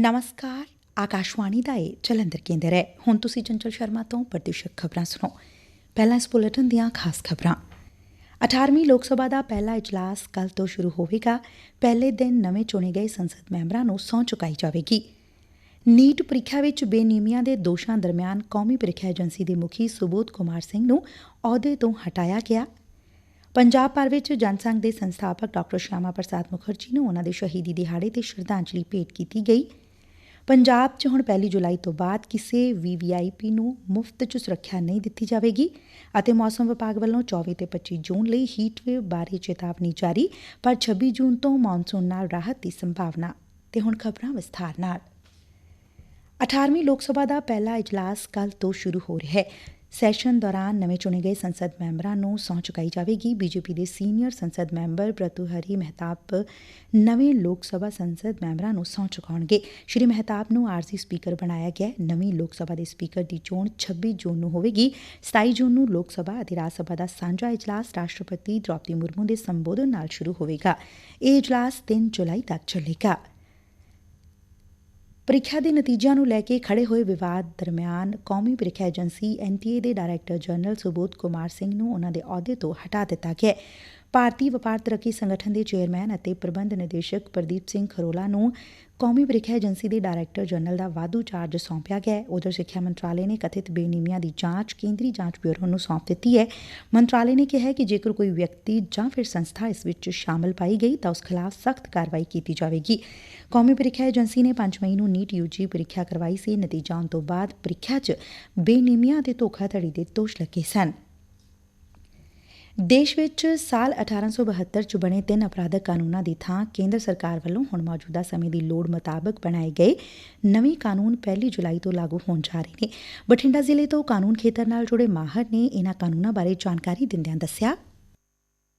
ਨਮਸਕਾਰ, ਆਕਾਸ਼ਵਾਣੀ ਦਾ ਇਹ ਜਲੰਧਰ ਕੇਂਦਰ ਹੈ। ਹੁਣ ਤੁਸੀਂ ਚੰਚਲ ਸ਼ਰਮਾ ਤੋਂ ਪ੍ਰਤੀਸ਼ਤ ਖਬਰਾਂ ਸੁਣੋ। ਪਹਿਲਾਂ ਇਸ ਬੁਲੇਟਿਨ ਦੀਆਂ ਖਾਸ ਖਬਰਾਂ। 18ਵੀਂ ਲੋਕ ਸਭਾ ਦਾ ਪਹਿਲਾ ਇਜਲਾਸ ਕੱਲ ਤੋਂ ਸ਼ੁਰੂ ਹੋਵੇਗਾ। ਪਹਿਲੇ ਦਿਨ ਨਵੇਂ ਚੁਣੇ ਗਏ ਸੰਸਦ ਮੈਂਬਰਾਂ ਨੂੰ ਸਹੁੰ ਚੁਕਾਈ ਜਾਵੇਗੀ। ਨੀਟ ਪ੍ਰੀਖਿਆ ਵਿੱਚ ਬੇਨਿਯਮੀਆਂ ਦੇ ਦੋਸ਼ਾਂ ਦਰਮਿਆਨ ਕੌਮੀ ਪ੍ਰੀਖਿਆ ਏਜੰਸੀ ਦੇ ਮੁਖੀ ਸੁਬੋਧ ਕੁਮਾਰ ਸਿੰਘ ਨੂੰ ਅਹੁਦੇ ਤੋਂ ਹਟਾਇਆ ਗਿਆ। ਪੰਜਾਬ ਭਰ ਵਿੱਚ ਜਨਸੰਘ ਦੇ ਸੰਸਥਾਪਕ ਡਾਕਟਰ ਸ਼ਿਆਮਾ ਪ੍ਰਸਾਦ ਮੁਖਰਜੀ ਨੂੰ ਉਨ੍ਹਾਂ ਦੇ ਸ਼ਹੀਦੀ ਦਿਹਾੜੇ ਤੇ ਸ਼ਰਧਾਂਜਲੀ ਭੇਟ ਕੀਤੀ ਗਈ। ਪੰਜਾਬ 'ਚ ਹੁਣ ਪਹਿਲੀ ਜੁਲਾਈ ਤੋਂ ਬਾਅਦ ਕਿਸੇ ਵੀ ਵੀਆਈਪੀ ਨੂੰ ਮੁਫਤ 'ਚ ਸੁਰੱਖਿਆ ਨਹੀਂ ਦਿੱਤੀ ਜਾਵੇਗੀ ਅਤੇ ਮੌਸਮ ਵਿਭਾਗ ਵੱਲੋਂ 24 ਤੇ 25 ਜੂਨ ਲਈ ਹੀਟ ਵੇਵ ਬਾਰੇ ਚੇਤਾਵਨੀ ਜਾਰੀ, ਪਰ 26 ਜੂਨ ਤੋਂ ਮੌਨਸੂਨ ਨਾਲ ਰਾਹਤ ਦੀ ਸੰਭਾਵਨਾ। ਤੇ ਹੁਣ ਖਬਰਾਂ ਵਿਸਥਾਰ ਨਾਲ। 18ਵੀਂ ਲੋਕ ਸਭਾ ਦਾ ਪਹਿਲਾ ਇਜਲਾਸ ਕੱਲ ਤੋਂ ਸ਼ੁਰੂ ਹੋ ਰਿਹਾ ਹੈ। ਸੈਸ਼ਨ ਦੌਰਾਨ ਨਵੇਂ ਚੁਣੇ ਗਏ ਸੰਸਦ ਮੈਂਬਰਾਂ ਨੂੰ ਸਹੁੰ ਚੁਕਾਈ ਜਾਵੇਗੀ। ਬੀਜੇਪੀ ਦੇ ਸੀਨੀਅਰ ਸੰਸਦ ਮੈਂਬਰ ਪ੍ਰਤੂਹਰੀ ਮਹਿਤਾਬ ਨਵੇਂ ਲੋਕ ਸਭਾ ਸੰਸਦ ਮੈਂਬਰਾਂ ਨੂੰ ਸਹੁੰ ਚੁਕਾਉਣਗੇ। ਸ਼੍ਰੀ ਮਹਿਤਾਬ ਨੂੰ ਆਰਜ਼ੀ ਸਪੀਕਰ ਬਣਾਇਆ ਗਿਆ ਨਵੀਂ ਲੋਕ ਸਭਾ ਦੇ ਸਪੀਕਰ ਦੀ ਚੋਣ 26 ਜੂਨ ਨੂੰ ਹੋਵੇਗੀ। 27 ਜੂਨ ਨੂੰ ਲੋਕ ਸਭਾ ਅਤੇ ਰਾਜ ਸਭਾ ਦਾ ਸਾਂਝਾ ਇਜਲਾਸ ਰਾਸ਼ਟਰਪਤੀ ਦ੍ਰੋਪਦੀ ਮੁਰਮੂ ਦੇ ਸੰਬੋਧਨ ਨਾਲ ਸ਼ੁਰੂ ਹੋਵੇਗਾ। ਇਹ ਇਜਲਾਸ 3 ਜੁਲਾਈ ਤੱਕ ਚੱਲੇਗਾ। ਪ੍ਰੀਖਿਆ ਦੇ ਨਤੀਜਿਆਂ ਨੂੰ ਲੈ ਕੇ ਖੜੇ ਹੋਏ ਵਿਵਾਦ ਦਰਮਿਆਨ ਕੌਮੀ ਪ੍ਰੀਖਿਆ ਏਜੰਸੀ ਐਨਟੀਏ ਦੇ ਡਾਇਰੈਕਟਰ ਜਨਰਲ ਸੁਬੋਧ ਕੁਮਾਰ ਸਿੰਘ ਨੂੰ ਉਨ੍ਹਾਂ ਦੇ ਅਹੁਦੇ ਤੋਂ ਹਟਾ ਦਿੱਤਾ ਗਿਐ ਭਾਰਤੀ ਵਪਾਰ ਤਰੱਕੀ ਸੰਗਠਨ ਦੇ ਚੇਅਰਮੈਨ ਅਤੇ ਪ੍ਰਬੰਧ ਨਿਦੇਸ਼ਕ ਪ੍ਰਦੀਪ ਸਿੰਘ ਖਰੋਲਾ ਨੂੰ ਕੌਮੀ ਪ੍ਰੀਖਿਆ ਏਜੰਸੀ ਦੇ ਡਾਇਰੈਕਟਰ ਜਨਰਲ ਦਾ ਵਾਧੂ ਚਾਰਜ ਸੌਂਪਿਆ ਗਿਆ ਉਧਰ ਸਿੱਖਿਆ ਮੰਤਰਾਲੇ ਨੇ ਕਥਿਤ ਬੇਨੀਮੀਆਂ ਦੀ ਜਾਂਚ ਕੇਂਦਰੀ ਜਾਂਚ ਬਿਊਰੋ ਨੂੰ ਸੌਂਪ ਦਿੱਤੀ ਹੈ। ਮੰਤਰਾਲੇ ਨੇ ਕਿਹਾ ਕਿ ਜੇਕਰ ਕੋਈ ਵਿਅਕਤੀ ਜਾਂ ਫਿਰ ਸੰਸਥਾ ਇਸ ਵਿੱਚ ਸ਼ਾਮਲ ਪਾਈ ਗਈ ਤਾਂ ਉਸ ਖਿਲਾਫ ਸਖਤ ਕਾਰਵਾਈ ਕੀਤੀ ਜਾਵੇਗੀ। ਕੌਮੀ ਪ੍ਰੀਖਿਆ ਏਜੰਸੀ ਨੇ 5 ਮਈ ਨੂੰ ਨੀਟ ਯੂਜੀ ਪ੍ਰੀਖਿਆ ਕਰਵਾਈ ਸੀ। ਨਤੀਜਾ ਆਉਣ ਤੋਂ ਬਾਅਦ ਪ੍ਰੀਖਿਆ 'ਚ ਬੇਨੀਮੀਆਂ ਅਤੇ ਧੋਖਾਧੜੀ ਦੇ ਦੋਸ਼ ਲੱਗੇ ਸਨ। ਦੇਸ਼ ਵਿੱਚ ਸਾਲ 1872 ਚ ਬਣੇ ਤਿੰਨ ਅਪਰਾਧਕ ਕਾਨੂੰਨਾਂ ਦੀ ਥਾਂ ਕੇਂਦਰ ਸਰਕਾਰ ਵੱਲੋਂ ਹੁਣ ਮੌਜੂਦਾ ਸਮੇਂ ਦੀ ਲੋੜ ਮੁਤਾਬਕ ਬਣਾਏ ਗਏ ਨਵੇਂ ਕਾਨੂੰਨ ਪਹਿਲੀ ਜੁਲਾਈ ਤੋਂ ਲਾਗੂ ਹੋਣ ਜਾ ਰਹੇ ਨੇ। ਬਠਿੰਡਾ ਜ਼ਿਲ੍ਹੇ ਤੋਂ ਕਾਨੂੰਨ ਖੇਤਰ ਨਾਲ ਜੁੜੇ ਮਾਹਰ ਨੇ ਇਹਨਾਂ ਕਾਨੂੰਨਾਂ ਬਾਰੇ ਜਾਣਕਾਰੀ ਦਿੰਦਿਆਂ ਦੱਸਿਆ।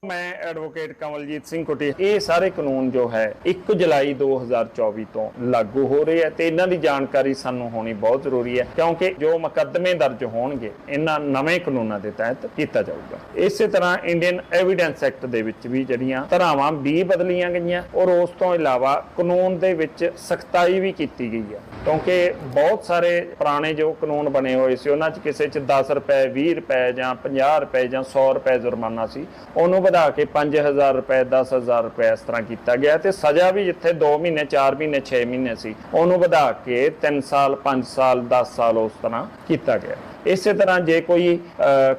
ਮੈਂ ਐਡਵੋਕੇਟ ਕਮਲਜੀਤ ਸਿੰਘ ਕੁਟੀ ਇਹ ਸਾਰੇ ਕਾਨੂੰਨ ਜੋ ਹੈ 1 ਜੁਲਾਈ 2024 ਤੋਂ ਲਾਗੂ ਹੋ ਰਹੇ ਹੈ ਤੇ ਇਹਨਾਂ ਦੀ ਜਾਣਕਾਰੀ ਸਾਨੂੰ ਹੋਣੀ ਬਹੁਤ ਜ਼ਰੂਰੀ ਹੈ, ਕਿਉਂਕਿ ਜੋ ਮੁਕੱਦਮੇ ਦਰਜ ਹੋਣਗੇ, ਇਹਨਾਂ ਨਵੇਂ ਕਾਨੂੰਨਾਂ ਦੇ ਤਹਿਤ ਕੀਤਾ ਜਾਊਗਾ। ਇਸੇ ਤਰ੍ਹਾਂ ਇੰਡੀਅਨ ਐਵੀਡੈਂਸ ਐਕਟ ਦੇ ਵਿੱਚ ਵੀ ਜਿਹੜੀਆਂ ਧਾਰਾਵਾਂ 20 ਬਦਲੀਆਂ ਗਈਆਂ, ਔਰ ਉਸ ਤੋਂ ਇਲਾਵਾ ਕਾਨੂੰਨ ਦੇ ਵਿੱਚ ਸਖਤਾਈ ਵੀ ਕੀਤੀ ਗਈ ਹੈ। ਕਿਉਂਕਿ ਬਹੁਤ ਸਾਰੇ ਪੁਰਾਣੇ ਜੋ ਕਾਨੂੰਨ ਬਣੇ ਹੋਏ ਸੀ, ਉਹਨਾਂ 'ਚ ਕਿਸੇ 'ਚ 10 ਰੁਪਏ 20 ਰੁਪਏ ਜਾਂ 50 ਰੁਪਏ ਜਾਂ 100 ਰੁਪਏ ਜੁਰਮਾਨਾ ਸੀ, ਉਹਨੂੰ ਵਧਾ ਕੇ 5000 ਰੁਪਏ 10000 ਰੁਪਏ ਇਸ ਤਰ੍ਹਾਂ ਕੀਤਾ ਗਿਆ ਤੇ ਸਜ਼ਾ ਵੀ ਜਿੱਥੇ 2 ਮਹੀਨੇ 4 ਮਹੀਨੇ 6 ਮਹੀਨੇ ਸੀ, ਉਹਨੂੰ ਵਧਾ ਕੇ 3 ਸਾਲ 5 ਸਾਲ 10 ਸਾਲ ਉਸ ਤਰ੍ਹਾਂ ਕੀਤਾ ਗਿਆ। ਇਸੇ ਤਰ੍ਹਾਂ ਜੇ ਕੋਈ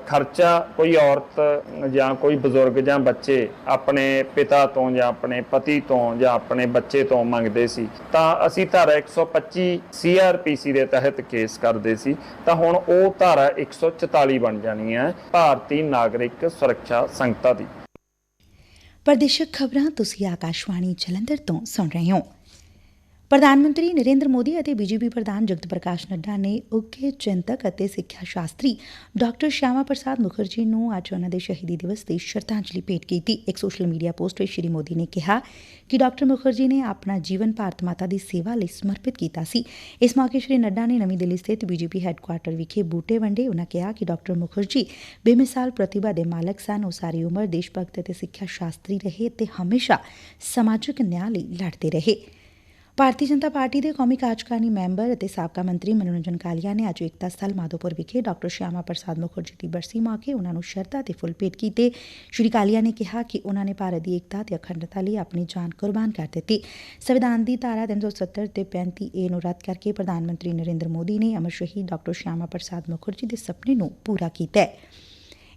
ਖਰਚਾ ਕੋਈ ਔਰਤ ਜਾਂ ਕੋਈ ਬਜ਼ੁਰਗ ਜਾਂ ਬੱਚੇ ਆਪਣੇ ਪਿਤਾ ਤੋਂ ਜਾਂ ਆਪਣੇ ਪਤੀ ਤੋਂ ਜਾਂ ਆਪਣੇ ਬੱਚੇ ਤੋਂ ਮੰਗਦੇ ਸੀ, ਤਾਂ ਅਸੀਂ ਧਾਰਾ 125 ਸੀਆਰਪੀਸੀ ਦੇ ਤਹਿਤ ਕੇਸ ਕਰਦੇ ਸੀ, ਤਾਂ ਹੁਣ ਉਹ ਧਾਰਾ 144 ਬਣ ਜਾਣੀ ਹੈ ਭਾਰਤੀ ਨਾਗਰਿਕ ਸੁਰੱਖਿਆ ਸੰਹਿਤਾ ਦੀ। ਪ੍ਰਦੇਸ਼ਕ ਖਬਰਾਂ ਤੁਸੀਂ ਆਕਾਸ਼ਵਾਣੀ ਜਲੰਧਰ ਤੋਂ ਸੁਣ ਰਹੇ ਹੋ। ਪ੍ਰਧਾਨ ਮੰਤਰੀ ਨਰਿੰਦਰ ਮੋਦੀ ਅਤੇ ਬੀਜੇਪੀ ਪ੍ਰਧਾਨ ਜਗਤ ਪ੍ਰਕਾਸ਼ ਨੱਡਾ ਨੇ ਉੱਘੇ ਚਿੰਤਕ ਅਤੇ ਸਿੱਖਿਆ ਸ਼ਾਸਤਰੀ ਡਾਕਟਰ ਸ਼ਿਆਮਾ ਪ੍ਰਸਾਦ ਮੁਖਰਜੀ ਨੂੰ ਅੱਜ ਉਹਨਾਂ ਦੇ ਸ਼ਹੀਦੀ ਦਿਵਸ ਤੇ ਸ਼ਰਧਾਂਜਲੀ ਭੇਟ ਕੀਤੀ। ਇੱਕ ਸੋਸ਼ਲ ਮੀਡੀਆ ਪੋਸਟ ਵਿੱਚ ਸ਼੍ਰੀ ਮੋਦੀ ਨੇ ਕਿਹਾ ਕਿ ਡਾਕਟਰ ਮੁਖਰਜੀ ਨੇ ਆਪਣਾ ਜੀਵਨ ਭਾਰਤ ਮਾਤਾ ਦੀ ਸੇਵਾ ਲਈ ਸਮਰਪਿਤ ਕੀਤਾ ਸੀ। ਇਸ ਮੌਕੇ ਸ਼੍ਰੀ ਨੱਡਾ ਨੇ ਨਵੀਂ ਦਿੱਲੀ ਸਥਿਤ ਬੀਜੇਪੀ ਹੈੱਡਕੁਆਟਰ ਵਿਖੇ ਬੂਟੇ ਵੰਡੇ ਉਹਨਾਂ ਕਿਹਾ ਕਿ ਡਾਕਟਰ ਮੁਖਰਜੀ ਬੇਮਿਸਾਲ ਪ੍ਰਤਿਭਾ ਦੇ ਮਾਲਕ ਸਨ, ਉਹ ਸਾਰੀ ਉਮਰ ਦੇਸ਼ ਭਗਤ ਅਤੇ ਸਿੱਖਿਆ ਸ਼ਾਸਤਰੀ ਰਹੇ ਤੇ ਹਮੇਸ਼ਾ ਸਮਾਜਿਕ ਨਿਆਂ ਲਈ ਲੜਦੇ ਰਹੇ। ਭਾਰਤੀ ਜਨਤਾ ਪਾਰਟੀ ਦੇ ਕੌਮੀ ਕਾਰਜਕਾਰਨੀ ਮੈਂਬਰ ਅਤੇ ਸਾਬਕਾ ਮੰਤਰੀ ਮਨੋਰੰਜਨ ਕਾਲੀਆ ਨੇ ਅੱਜ ਏਕਤਾ ਸਥਲ ਮਾਧੋਪੁਰ ਵਿਖੇ ਡਾਕਟਰ ਸ਼ਿਆਮਾ ਪ੍ਰਸਾਦ ਮੁਖਰਜੀ ਦੀ ਬਰਸੀ ਮੌਕੇ ਉਹਨਾਂ ਨੂੰ ਸ਼ਰਧਾ ਤੇ ਫੁੱਲ ਭੇਟ ਕੀਤੇ। ਸ਼੍ਰੀ ਕਾਲੀਆ ਨੇ ਕਿਹਾ ਕਿ ਉਹਨਾਂ ਨੇ ਭਾਰਤ ਦੀ ਏਕਤਾ ਤੇ ਅਖੰਡਤਾ ਲਈ ਆਪਣੀ ਜਾਨ ਕੁਰਬਾਨ ਕਰ ਦਿੱਤੀ। ਸੰਵਿਧਾਨ ਦੀ ਧਾਰਾ 370 ਤੇ 35 ਏ ਨੂੰ ਰੱਦ ਕਰਕੇ ਪ੍ਰਧਾਨ ਮੰਤਰੀ ਨਰਿੰਦਰ ਮੋਦੀ ਨੇ ਅਮਰ ਸ਼ਹੀਦ ਡਾਕਟਰ ਸ਼ਿਆਮਾ ਪ੍ਰਸਾਦ ਮੁਖਰਜੀ ਦੇ ਸੁਪਨੇ ਨੂੰ ਪੂਰਾ ਕੀਤਾ ਹੈ।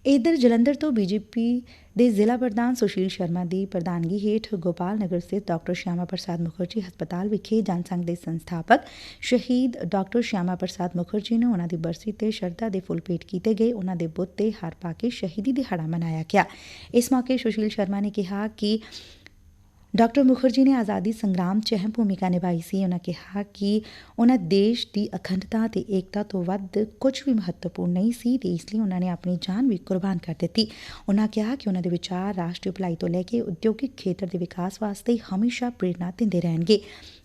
ਇਧਰ ਜਲੰਧਰ ਤੋਂ ਬੀਜੇਪੀ ਦੇ ਜ਼ਿਲ੍ਹਾ ਪ੍ਰਧਾਨ ਸੁਸ਼ੀਲ ਸ਼ਰਮਾ ਦੀ ਪ੍ਰਧਾਨਗੀ ਹੇਠ ਗੋਪਾਲ ਨਗਰ ਸਥਿਤ ਡਾ ਸ਼ਿਆਮਾ ਪ੍ਰਸਾਦ ਮੁਖਰਜੀ ਹਸਪਤਾਲ ਵਿਖੇ ਜਨਸੰਘ ਦੇ ਸੰਸਥਾਪਕ ਸ਼ਹੀਦ ਡਾ ਸ਼ਿਆਮਾ ਪ੍ਰਸਾਦ ਮੁਖਰਜੀ ਨੂੰ ਉਹਨਾਂ ਦੀ ਬਰਸੀ ਤੇ ਸ਼ਰਧਾ ਦੇ ਫੁੱਲ ਭੇਟ ਕੀਤੇ ਗਏ। ਉਹਨਾਂ ਦੇ ਬੁੱਤ ਤੇ ਹਾਰ ਪਾ ਕੇ ਸ਼ਹੀਦੀ ਦਿਹਾੜਾ ਮਨਾਇਆ ਗਿਆ। ਇਸ ਮੌਕੇ ਸੁਸ਼ੀਲ ਸ਼ਰਮਾ ਨੇ ਕਿਹਾ ਕਿ ਡਾ ਮੁਖਰਜੀ ਨੇ ਆਜ਼ਾਦੀ ਸੰਗਰਾਮ 'ਚ ਅਹਿਮ ਭੂਮਿਕਾ ਨਿਭਾਈ ਸੀ। ਉਹਨਾਂ ਕਿਹਾ ਕਿ ਉਹਨਾਂ ਦੇਸ਼ ਦੀ ਅਖੰਡਤਾ ਤੇ ਏਕਤਾ ਤੋਂ ਵੱਧ ਕੁਝ ਵੀ ਮਹੱਤਵਪੂਰਨ ਨਹੀਂ ਸੀ ਤੇ ਇਸ ਲਈ ਉਹਨਾਂ ਨੇ ਆਪਣੀ ਜਾਨ ਵੀ ਕੁਰਬਾਨ ਕਰ ਦਿੱਤੀ। ਉਹਨਾਂ ਕਿਹਾ ਕਿ ਉਹਨਾਂ ਦੇ ਵਿਚਾਰ ਰਾਸ਼ਟਰੀ ਭਲਾਈ ਤੋਂ ਲੈ ਕੇ ਉਦਯੋਗਿਕ ਖੇਤਰ ਦੇ ਵਿਕਾਸ ਵਾਸਤੇ ਹਮੇਸ਼ਾ ਪ੍ਰੇਰਨਾ ਦਿੰਦੇ ਰਹਿਣਗੇ।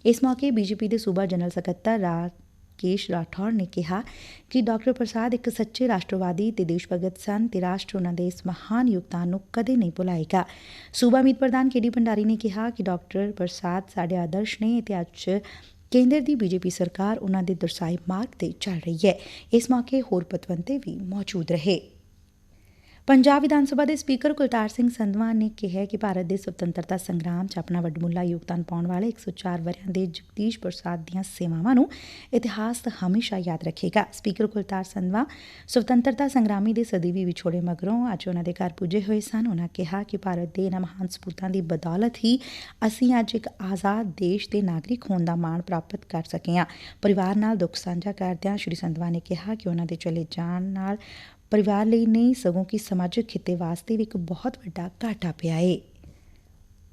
ਇਸ ਮੌਕੇ ਬੀਜੇਪੀ ਦੇ ਸੂਬਾ ਜਨਰਲ ਸਕੱਤਰ ਰਾ ਕੇਸ਼ ਰਾਠੌਰ ਨੇ ਕਿਹਾ ਕਿ ਡਾਕਟਰ ਪ੍ਰਸਾਦ ਇੱਕ ਸੱਚੇ ਰਾਸ਼ਟਰਵਾਦੀ ਤੇ ਦੇਸ਼ ਭਗਤ ਸਨ ਤੇ ਰਾਸ਼ਟਰ ਉਹਨਾਂ ਦੇ ਇਸ ਮਹਾਨ ਯੋਗਦਾਨ ਨੂੰ ਕਦੇ ਨਹੀਂ ਭੁਲਾਏਗਾ। ਸੂਬਾ ਮੀਤ ਪ੍ਰਧਾਨ ਕੇਡੀ ਭੰਡਾਰੀ ਨੇ ਕਿਹਾ ਕਿ ਡਾਕਟਰ ਪ੍ਰਸਾਦ ਸਾਡੇ ਆਦਰਸ਼ ਨੇ ਤੇ ਅੱਜ ਕੇਂਦਰ ਦੀ ਬੀਜੇਪੀ ਸਰਕਾਰ ਉਨ੍ਹਾਂ ਦੇ ਦਰਸਾਏ ਮਾਰਗ ਤੇ ਚੱਲ ਰਹੀ ਹੈ। ਇਸ ਮੌਕੇ ਹੋਰ ਪਤਵੰਤੇ ਵੀ ਮੌਜੂਦ ਰਹੇ। ਪੰਜਾਬ ਵਿਧਾਨ ਸਭਾ ਦੇ ਸਪੀਕਰ ਕੁਲਤਾਰ ਸਿੰਘ ਸੰਧਵਾ ਨੇ ਕਿਹਾ ਕਿ ਭਾਰਤ ਦੇ ਸੁਤੰਤਰਤਾ ਸੰਗਰਾਮ 'ਚ ਆਪਣਾ ਵੱਡਮੁੱਲਾ ਯੋਗਦਾਨ ਪਾਉਣ ਵਾਲੇ 104 ਵਰਿਆਂ ਦੇ ਜਗਦੀਸ਼ ਪ੍ਰਸਾਦ ਦੀਆਂ ਸੇਵਾਵਾਂ ਨੂੰ ਇਤਿਹਾਸ ਹਮੇਸ਼ਾ ਯਾਦ ਰੱਖੇਗਾ। ਸਪੀਕਰ ਕੁਲਤਾਰ ਸੰਧਵਾ ਸੁਤੰਤਰਤਾ ਸੰਗਰਾਮੀ ਦੇ ਸਦੀਵੀ ਵਿਛੋੜੇ ਮਗਰੋਂ ਅੱਜ ਉਹਨਾਂ ਦੇ ਘਰ ਪੁੱਜੇ ਹੋਏ ਸਨ। ਉਹਨਾਂ ਕਿਹਾ ਕਿ ਭਾਰਤ ਦੇ ਇਹਨਾਂ ਮਹਾਨ ਸਪੂਤਾਂ ਦੀ ਬਦੌਲਤ ਹੀ ਅਸੀਂ ਅੱਜ ਇੱਕ ਆਜ਼ਾਦ ਦੇਸ਼ ਦੇ ਨਾਗਰਿਕ ਹੋਣ ਦਾ ਮਾਣ ਪ੍ਰਾਪਤ ਕਰ ਸਕੇ ਹਾਂ। ਪਰਿਵਾਰ ਨਾਲ ਦੁੱਖ ਸਾਂਝਾ ਕਰਦਿਆਂ ਸ਼੍ਰੀ ਸੰਧਵਾ ਨੇ ਕਿਹਾ ਕਿ ਉਹਨਾਂ ਦੇ ਚਲੇ ਜਾਣ ਨਾਲ ਪਰਿਵਾਰ ਲਈ ਨਹੀਂ, ਸਗੋਂ ਕਿ ਸਮਾਜਿਕ ਖਿੱਤੇ ਵਾਸਤੇ ਵੀ ਇੱਕ ਬਹੁਤ ਵੱਡਾ ਘਾਟਾ ਪਿਆ ਏ।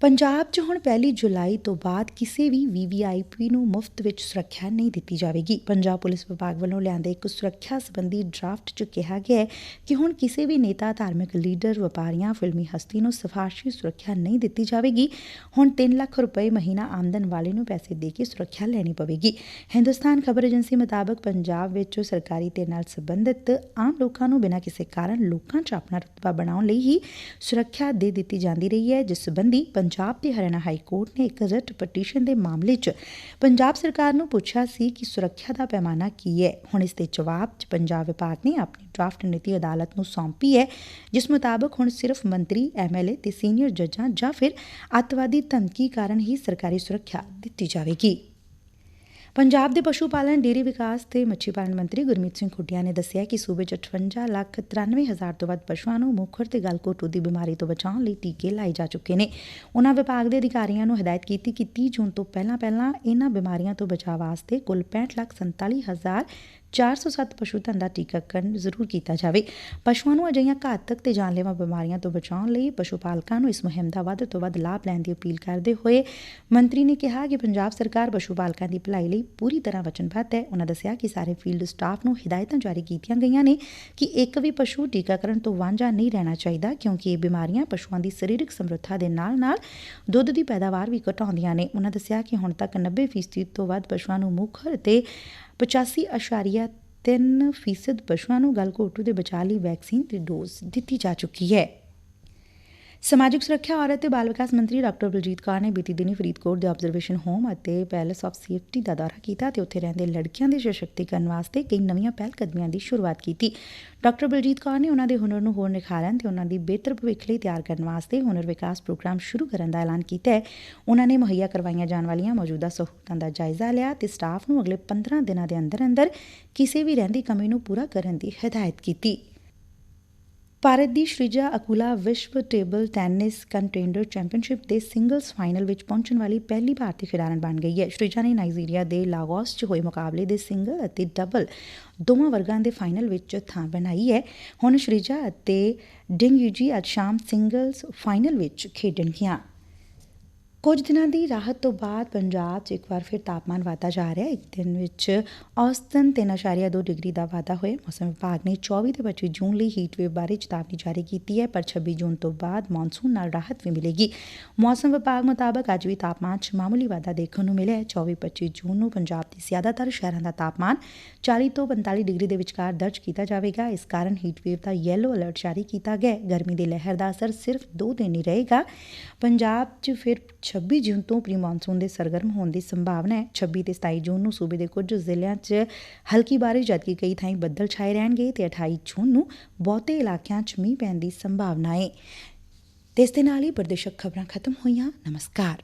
ਪੰਜਾਬ 'ਚ ਹੁਣ ਪਹਿਲੀ ਜੁਲਾਈ ਤੋਂ ਬਾਅਦ ਕਿਸੇ ਵੀ ਵੀਵੀਆਈਪੀ ਨੂੰ ਮੁਫਤ ਵਿੱਚ ਸੁਰੱਖਿਆ ਨਹੀਂ ਦਿੱਤੀ ਜਾਵੇਗੀ। ਪੰਜਾਬ ਪੁਲਿਸ ਵਿਭਾਗ ਵੱਲੋਂ ਲਿਆਂਦੇ ਇੱਕ ਸੁਰੱਖਿਆ ਸੰਬੰਧੀ ਡਰਾਫਟ 'ਚ ਕਿਹਾ ਗਿਆ ਹੈ ਕਿ ਹੁਣ ਕਿਸੇ ਵੀ ਨੇਤਾ, ਧਾਰਮਿਕ ਲੀਡਰ, ਵਪਾਰੀਆਂ, ਫਿਲਮੀ ਹਸਤੀ ਨੂੰ ਸਿਫਾਰਸ਼ੀ ਸੁਰੱਖਿਆ ਨਹੀਂ ਦਿੱਤੀ ਜਾਵੇਗੀ। ਹੁਣ 3 ਲੱਖ ਰੁਪਏ ਮਹੀਨਾ ਆਮਦਨ ਵਾਲੇ ਨੂੰ ਪੈਸੇ ਦੇ ਕੇ ਸੁਰੱਖਿਆ ਲੈਣੀ ਪਵੇਗੀ। ਹਿੰਦੁਸਤਾਨ ਖਬਰ ਏਜੰਸੀ ਮੁਤਾਬਕ ਪੰਜਾਬ ਵਿੱਚ ਸਰਕਾਰੀ ਤੇ ਨਾਲ ਸੰਬੰਧਿਤ ਆਮ ਲੋਕਾਂ ਨੂੰ ਬਿਨਾਂ ਕਿਸੇ ਕਾਰਨ ਲੋਕਾਂ 'ਚ ਆਪਣਾ ਰਤਬਾ ਬਣਾਉਣ ਲਈ ਹੀ ਸੁਰੱਖਿਆ ਦੇ ਦਿੱਤੀ ਜਾਂਦੀ ਰਹੀ ਹੈ, ਜਿਸ ਸੰਬੰਧੀ ਪੰਜਾਬ ਤੇ ਹਰਿਆਣਾ ਹਾਈ ਕੋਰਟ ਨੇ ਇੱਕ ਰਿਟ ਪਟੀਸ਼ਨ ਦੇ ਮਾਮਲੇ 'ਚ ਪੰਜਾਬ ਸਰਕਾਰ ਨੂੰ ਪੁੱਛਿਆ ਸੀ ਕਿ ਸੁਰੱਖਿਆ ਦਾ ਪੈਮਾਨਾ ਕੀ ਹੈ। ਹੁਣ ਇਸ ਦੇ ਜਵਾਬ 'ਚ ਪੰਜਾਬ ਵਿਭਾਗ ਨੇ ਆਪਣੀ ਡਰਾਫਟ ਨੀਤੀ ਅਦਾਲਤ ਨੂੰ ਸੌਂਪੀ ਹੈ, ਜਿਸ ਮੁਤਾਬਕ ਹੁਣ ਸਿਰਫ ਮੰਤਰੀ ਐਮਐਲਏ ਤੇ ਸੀਨੀਅਰ ਜੱਜਾਂ ਜਾਂ ਫਿਰ ਅੱਤਵਾਦੀ ਧਮਕੀ ਕਾਰਨ ਹੀ ਸਰਕਾਰੀ ਸੁਰੱਖਿਆ ਦਿੱਤੀ ਜਾਵੇਗੀ। ਪੰਜਾਬ ਦੇ ਪਸ਼ੂ ਪਾਲਣ, ਡੇਅਰੀ ਵਿਕਾਸ ਤੇ ਮੱਛੀ ਪਾਲਣ ਮੰਤਰੀ ਗੁਰਮੀਤ ਸਿੰਘ ਖੁੱਡੀਆਂ ਨੇ ਦੱਸਿਆ ਕਿ ਸੂਬੇ 'ਚ 58 ਲੱਖ 93 ਹਜ਼ਾਰ ਤੋਂ ਵੱਧ ਪਸ਼ੂਆਂ ਨੂੰ ਮੁੱਖਰ ਤੇ ਗਲਕੋਟੂ ਦੀ ਬਿਮਾਰੀ ਤੋਂ ਬਚਾਉਣ ਲਈ ਟੀਕੇ ਲਾਏ ਜਾ ਚੁੱਕੇ ਨੇ। ਉਹਨਾਂ ਵਿਭਾਗ ਦੇ ਅਧਿਕਾਰੀਆਂ ਨੂੰ ਹਦਾਇਤ ਕੀਤੀ ਕਿ 30 ਜੂਨ ਤੋਂ ਪਹਿਲਾਂ ਪਹਿਲਾਂ ਇਹਨਾਂ ਬਿਮਾਰੀਆਂ ਤੋਂ ਬਚਾਅ ਵਾਸਤੇ ਕੁੱਲ 65 ਲੱਖ 47 ਹਜ਼ਾਰ 407 ਪਸ਼ੂ ਧਨ ਦਾ ਟੀਕਾਕਰਨ ਜ਼ਰੂਰ ਕੀਤਾ ਜਾਵੇ। ਪਸ਼ੂਆਂ ਨੂੰ ਅਜਿਹੀਆਂ ਘਾਤਕ ਤੇ ਜਾਨਲੇਵਾ ਬਿਮਾਰੀਆਂ ਤੋਂ ਬਚਾਉਣ ਲਈ ਪਸ਼ੂ ਪਾਲਕਾਂ ਨੂੰ ਇਸ ਮੁਹਿੰਮ ਦਾ ਵੱਧ ਤੋਂ ਵੱਧ ਲਾਭ ਲੈਣ ਦੀ ਅਪੀਲ ਕਰਦੇ ਹੋਏ ਮੰਤਰੀ ਨੇ ਕਿਹਾ ਕਿ ਪੰਜਾਬ ਸਰਕਾਰ ਪਸ਼ੂ ਪਾਲਕਾਂ ਦੀ ਭਲਾਈ ਲਈ ਪੂਰੀ ਤਰ੍ਹਾਂ ਵਚਨਬੱਧ ਹੈ। ਉਹਨਾਂ ਦੱਸਿਆ ਕਿ ਸਾਰੇ ਫੀਲਡ ਸਟਾਫ ਨੂੰ ਹਦਾਇਤਾਂ ਜਾਰੀ ਕੀਤੀਆਂ ਗਈਆਂ ਨੇ ਕਿ ਇੱਕ ਵੀ ਪਸ਼ੂ ਟੀਕਾਕਰਨ ਤੋਂ ਵਾਂਝਾ ਨਹੀਂ ਰਹਿਣਾ ਚਾਹੀਦਾ ਕਿਉਂਕਿ ਇਹ ਬਿਮਾਰੀਆਂ ਪਸ਼ੂਆਂ ਦੀ ਸਰੀਰਕ ਸਮਰੱਥਾ ਦੇ ਨਾਲ-ਨਾਲ ਦੁੱਧ ਦੀ ਪੈਦਾਵਾਰ ਵੀ ਘਟਾਉਂਦੀਆਂ ਨੇ। ਉਹਨਾਂ ਦੱਸਿਆ ਕਿ ਹੁਣ ਤੱਕ 90% ਤੋਂ ਵੱਧ ਪਸ਼ੂਆਂ ਨੂੰ ਮੁੱਖ ਅਤੇ 85.3 ਫੀਸਦ ਪਸ਼ੂਆਂ ਨੂੰ ਗਲਘੋਟੂ ਦੇ ਬਚਾਅ ਲਈ ਵੈਕਸੀਨ ਦੀ ਡੋਜ਼ ਦਿੱਤੀ ਜਾ ਚੁੱਕੀ ਹੈ। ਸਮਾਜਿਕ ਸੁਰੱਖਿਆ ਔਰਤ ਤੇ ਬਾਲ ਵਿਕਾਸ ਮੰਤਰੀ ਡਾਕਟਰ ਬਲਜੀਤ ਕੌਰ ਨੇ ਬੀਤੀ ਦਿਨੀ ਫਰੀਦਕੋਟ ਦੇ ਆਬਜ਼ਰਵੇਸ਼ਨ ਹੋਮ ਅਤੇ ਪੈਲੇਸ ਆਫ ਸੇਫਟੀ ਦਾ ਦੌਰਾ ਕੀਤਾ ਤੇ ਉੱਥੇ ਰਹਿੰਦੇ ਲੜਕੀਆਂ ਦੇ ਸਸ਼ਕਤੀਕਰਨ ਵਾਸਤੇ ਕਈ ਨਵੀਆਂ ਪਹਿਲ ਕਦਮੀਆਂ ਦੀ ਸ਼ੁਰੂਆਤ ਕੀਤੀ। ਡਾਕਟਰ ਬਲਜੀਤ ਕੌਰ ਨੇ ਉਹਨਾਂ ਦੇ ਹੁਨਰ ਨੂੰ ਹੋਰ ਨਿਖਾਰਨ ਤੇ ਉਹਨਾਂ ਦੀ ਬਿਹਤਰ ਭਵਿੱਖ ਲਈ ਤਿਆਰ ਕਰਨ ਵਾਸਤੇ ਹੁਨਰ ਵਿਕਾਸ ਪ੍ਰੋਗਰਾਮ ਸ਼ੁਰੂ ਕਰਨ ਦਾ ਐਲਾਨ ਕੀਤਾ ਹੈ। ਉਹਨਾਂ ਨੇ ਮੁਹੱਈਆ ਕਰਵਾਈਆਂ ਜਾਣ ਵਾਲੀਆਂ ਮੌਜੂਦਾ ਸਹੂਲਤਾਂ ਦਾ ਜਾਇਜ਼ਾ ਲਿਆ ਤੇ ਸਟਾਫ ਨੂੰ ਅਗਲੇ 15 ਦਿਨਾਂ ਦੇ ਅੰਦਰ ਅੰਦਰ ਕਿਸੇ ਵੀ ਰਹਿੰਦੀ ਕਮੀ ਨੂੰ ਪੂਰਾ ਕਰਨ ਦੀ ਹਦਾਇਤ ਕੀਤੀ। ਭਾਰਤ ਦੀ ਸ਼੍ਰੀਜਾ ਅਕੂਲਾ ਵਿਸ਼ਵ ਟੇਬਲ ਟੈਨਿਸ ਕੰਟੈਂਡਰ ਚੈਂਪੀਅਨਸ਼ਿਪ ਦੇ ਸਿੰਗਲਜ਼ ਫਾਈਨਲ ਵਿੱਚ ਪਹੁੰਚਣ ਵਾਲੀ ਪਹਿਲੀ ਭਾਰਤੀ ਖਿਡਾਰਨ ਬਣ ਗਈ ਹੈ। ਸ਼੍ਰੀਜਾ ਨੇ ਨਾਈਜੀਰੀਆ ਦੇ ਲਾਗੋਸ 'ਚ ਹੋਏ ਮੁਕਾਬਲੇ ਦੇ ਸਿੰਗਲ ਅਤੇ ਡਬਲ ਦੋਵਾਂ ਵਰਗਾਂ ਦੇ ਫਾਈਨਲ ਵਿੱਚ ਥਾਂ ਬਣਾਈ ਹੈ। ਹੁਣ ਸ਼੍ਰੀਜਾ ਅਤੇ ਡਿੰਗ ਯੂਜੀ ਅੱਜ ਸ਼ਾਮ ਸਿੰਗਲਜ਼ ਫਾਈਨਲ ਵਿੱਚ ਖੇਡਣਗੀਆਂ। ਕੁਝ ਦਿਨਾਂ ਦੀ ਰਾਹਤ ਤੋਂ ਬਾਅਦ ਪੰਜਾਬ 'ਚ ਇੱਕ ਵਾਰ ਫਿਰ ਤਾਪਮਾਨ ਵਧਦਾ ਜਾ ਰਿਹਾ ਹੈ। ਇੱਕ ਦਿਨ ਵਿੱਚ ਔਸਤਨ 3.2 ਡਿਗਰੀ ਦਾ ਵਾਧਾ ਹੋਇਆ। ਮੌਸਮ ਵਿਭਾਗ ਨੇ 24 ਤੇ 25 ਜੂਨ ਲਈ ਹੀਟ ਵੇਵ ਬਾਰੇ ਚੇਤਾਵਨੀ ਜਾਰੀ ਕੀਤੀ ਹੈ, ਪਰ 26 ਜੂਨ ਤੋਂ ਬਾਅਦ ਮੌਨਸੂਨ ਨਾਲ ਰਾਹਤ ਵੀ ਮਿਲੇਗੀ। ਮੌਸਮ ਵਿਭਾਗ ਮੁਤਾਬਕ ਅੱਜ ਵੀ ਤਾਪਮਾਨ 'ਚ ਮਾਮੂਲੀ ਵਾਧਾ ਦੇਖਣ ਨੂੰ ਮਿਲਿਆ ਹੈ। 24-25 ਜੂਨ ਨੂੰ ਪੰਜਾਬ ਦੇ ਜ਼ਿਆਦਾਤਰ ਸ਼ਹਿਰਾਂ ਦਾ ਤਾਪਮਾਨ 40 ਤੋਂ 45 ਡਿਗਰੀ ਦੇ ਵਿਚਕਾਰ ਦਰਜ ਕੀਤਾ ਜਾਵੇਗਾ। ਇਸ ਕਾਰਨ ਹੀਟ ਵੇਵ ਦਾ ਯੈਲੋ ਅਲਰਟ ਜਾਰੀ ਕੀਤਾ ਗਿਆ ਗਰਮੀ ਦੀ ਲਹਿਰ ਦਾ ਅਸਰ ਸਿਰਫ 2 ਦਿਨ ਹੀ ਰਹੇਗਾ। ਪੰਜਾਬ 'ਚ ਫਿਰ 26 ਜੂਨ ਤੋਂ ਪ੍ਰੀ ਮਾਨਸੂਨ ਦੇ ਸਰਗਰਮ ਹੋਣ ਦੀ ਸੰਭਾਵਨਾ ਹੈ। 26 ਤੇ 27 ਜੂਨ ਨੂੰ ਸੂਬੇ ਦੇ ਕੁਝ ਜ਼ਿਲ੍ਹਿਆਂ 'ਚ ਹਲਕੀ ਬਾਰਿਸ਼ ਜਦਕਿ ਕਈ ਥਾਈਂ ਬੱਦਲ ਛਾਏ ਰਹਿਣਗੇ ਤੇ 28 ਜੂਨ ਨੂੰ ਬਹੁਤੇ ਇਲਾਕਿਆਂ 'ਚ ਮੀਂਹ ਪੈਣ ਦੀ ਸੰਭਾਵਨਾ ਹੈ। ਤੇ ਇਸ ਦੇ ਨਾਲ ਹੀ ਪ੍ਰਦੇਸ਼ਕ ਖਬਰਾਂ ਖਤਮ ਹੋਈਆਂ। ਨਮਸਕਾਰ।